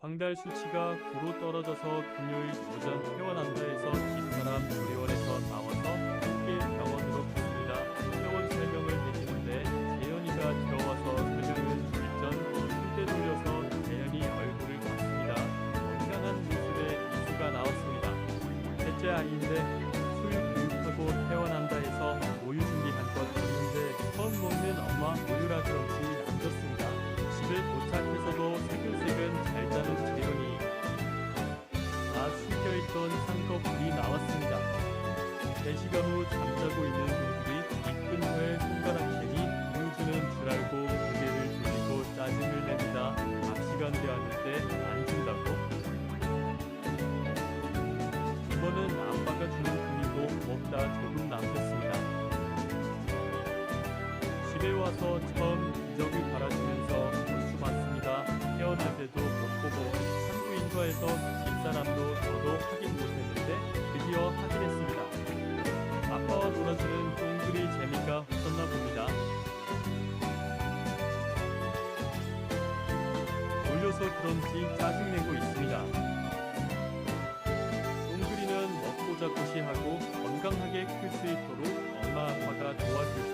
황달 수치가 9로 떨어져서 금요일 오전 퇴원한다 해서 집사람 조리원에서 나와서 함께 병원으로 갔습니다. 퇴원 설명을 해주는데 재현이가 들어와서 설명은 일전 흉대 돌려서 재현이 얼굴을 봤습니다. 건강한 모습에 이수가 나왔습니다. 셋째 아이인데 술 교육하고 퇴원 3시간 후 잠자고 있는 동들이 이끈 혀에 손가락 대니 우유 주는 줄 알고 고개를 돌리고 짜증을 냅니다. 앞 시간 되었는데 안 준다고? 이번은 아빠가 주는 금이고 먹다 조금 남겼습니다. 집에 와서 처음 기저귀 갈아주면서 볼수 봤습니다. 태어날 때도 못 보고 산부인과에서 집사람도 저도 확인 못 그런지 짜증내고 있습니다. 똥그리는 먹고 자고시 하고 건강하게 클 수 있도록 엄마 아빠가 사랑해.